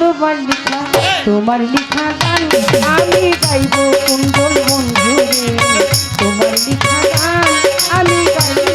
তোমার লিখা তোমার লিখা গান আমি গাইব কুন্দল বন্ধু তোমার লিখা গান আমি গাইব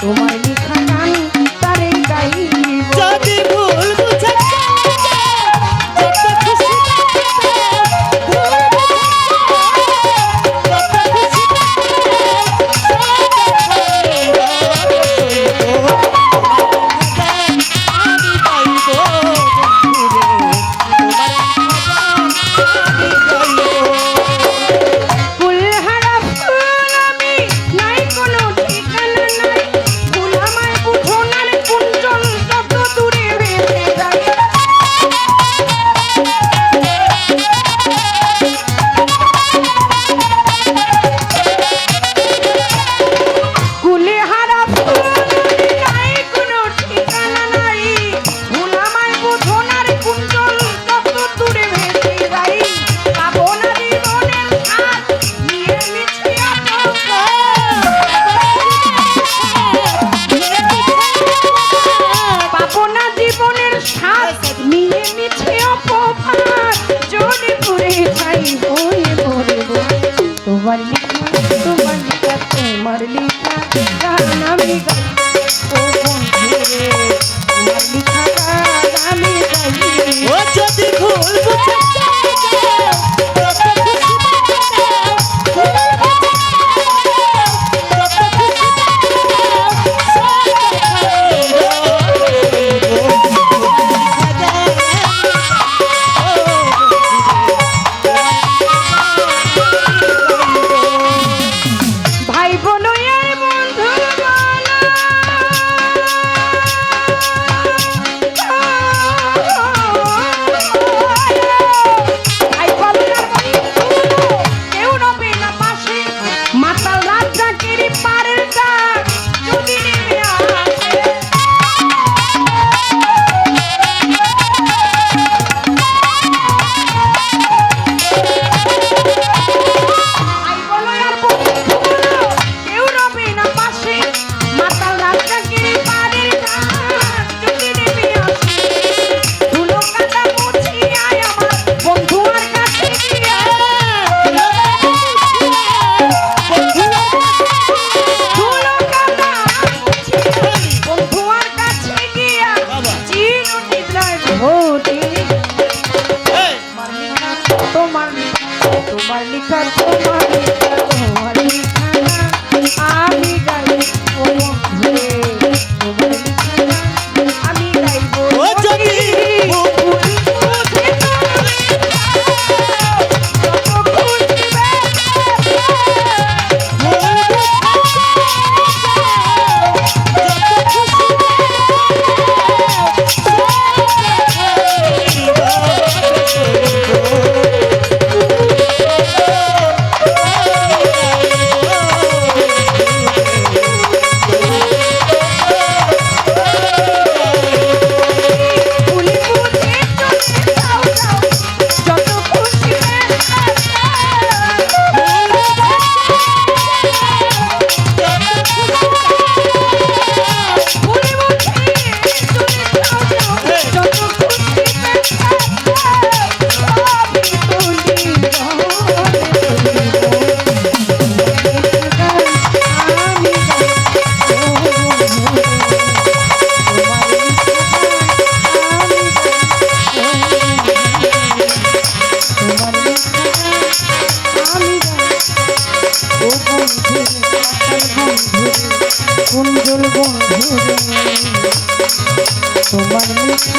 তোমায় তোমার লীলা তোমার লীলা তোমার ও যদি ভুল বুঝতে I Malika Kumari. তোমার মিঠা